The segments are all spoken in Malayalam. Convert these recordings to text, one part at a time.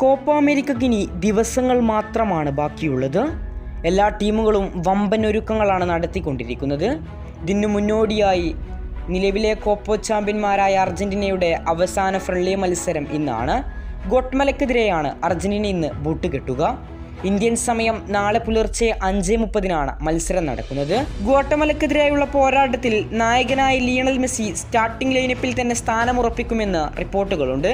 കോപ്പ അമേരിക്കക്കിനി ദിവസങ്ങൾ മാത്രമാണ് ബാക്കിയുള്ളത്. എല്ലാ ടീമുകളും വമ്പൻ ഒരുക്കങ്ങളാണ് നടത്തിക്കൊണ്ടിരിക്കുന്നത്. ഇതിനു മുന്നോടിയായി നിലവിലെ കോപ്പോ ചാമ്പ്യന്മാരായ അർജന്റീനയുടെ അവസാന ഫ്രണ്ട്ലി മത്സരം ഇന്നാണ്. ഗോട്ട്മലക്കെതിരെയാണ് അർജന്റീന ഇന്ന് ബൂട്ട് കെട്ടുക. ഇന്ത്യൻ സമയം നാളെ പുലർച്ചെ അഞ്ച് മുപ്പതിനാണ് മത്സരം നടക്കുന്നത്. ഗോട്ടമലക്കെതിരെയുള്ള പോരാട്ടത്തിൽ നായകനായ ലിയണൽ മെസ്സി സ്റ്റാർട്ടിംഗ് ലൈനപ്പിൽ തന്നെ സ്ഥാനമുറപ്പിക്കുമെന്ന് റിപ്പോർട്ടുകളുണ്ട്.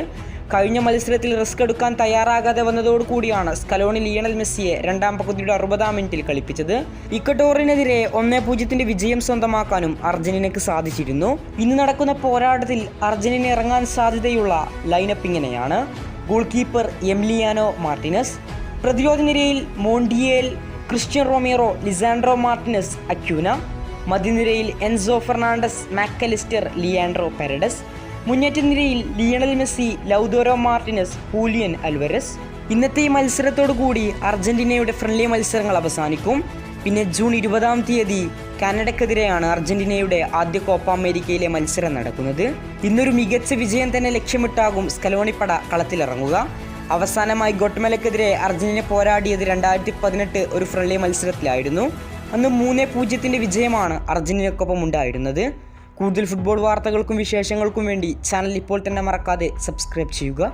കഴിഞ്ഞ മത്സരത്തിൽ റിസ്ക് എടുക്കാൻ തയ്യാറാകാതെ വന്നതോടുകൂടിയാണ് സ്കലോണി ലിയണൽ മെസ്സിയെ രണ്ടാം പകുതിയുടെ അറുപതാം മിനിറ്റിൽ കളിപ്പിച്ചത്. ഇക്കട്ടോറിനെതിരെ ഒന്നേ പൂജ്യത്തിന്റെ വിജയം സ്വന്തമാക്കാനും അർജന്റീനയ്ക്ക് സാധിച്ചിരുന്നു. ഇന്ന് നടക്കുന്ന പോരാട്ടത്തിൽ അർജന്റീന ഇറങ്ങാൻ സാധ്യതയുള്ള ലൈനപ്പ് ഇങ്ങനെയാണ്. ഗോൾ കീപ്പർ എംലിയാനോ മാർട്ടിനസ് പ്രതിരോധ നിരയിൽ Montiel Cristian Romero Lisandro Martinez Acuna മധ്യനിരയിൽ Enzo Fernandez Mac Allister Leandro Paredes മുന്നേറ്റ നിരയിൽ Lionel Messi Lautaro Martinez Julian Alvarez. ഇന്നത്തെ ഈ മത്സരത്തോടു കൂടി അർജന്റീനയുടെ ഫ്രണ്ട്ലി മത്സരങ്ങൾ അവസാനിക്കും. പിന്നെ ജൂൺ ഇരുപതാം തീയതി കാനഡക്കെതിരെയാണ് അർജന്റീനയുടെ ആദ്യ കോപ്പ അമേരിക്കയിലെ മത്സരം നടക്കുന്നത്. ഇന്നൊരു മികച്ച വിജയം തന്നെ ലക്ഷ്യമിട്ടാകും സ്കലോണിപ്പട കളത്തിലിറങ്ങുക. അവസാനമായി ഗോട്ട്മലക്കെതിരെ അർജന്റീന പോരാടിയത് രണ്ടായിരത്തി പതിനെട്ട് ഒരു ഫ്രണ്ട്ലി മത്സരത്തിലായിരുന്നു. അന്ന് മൂന്ന് പൂജ്യത്തിന്റെ വിജയമാണ് അർജന്റീനക്കൊപ്പം ഉണ്ടായിരുന്നത്. കൂടുതൽ ഫുട്ബോൾ വാർത്തകൾക്കും വിശേഷങ്ങൾക്കും വേണ്ടി ചാനൽ ഇപ്പോൾ തന്നെ മറക്കാതെ സബ്സ്ക്രൈബ് ചെയ്യുക.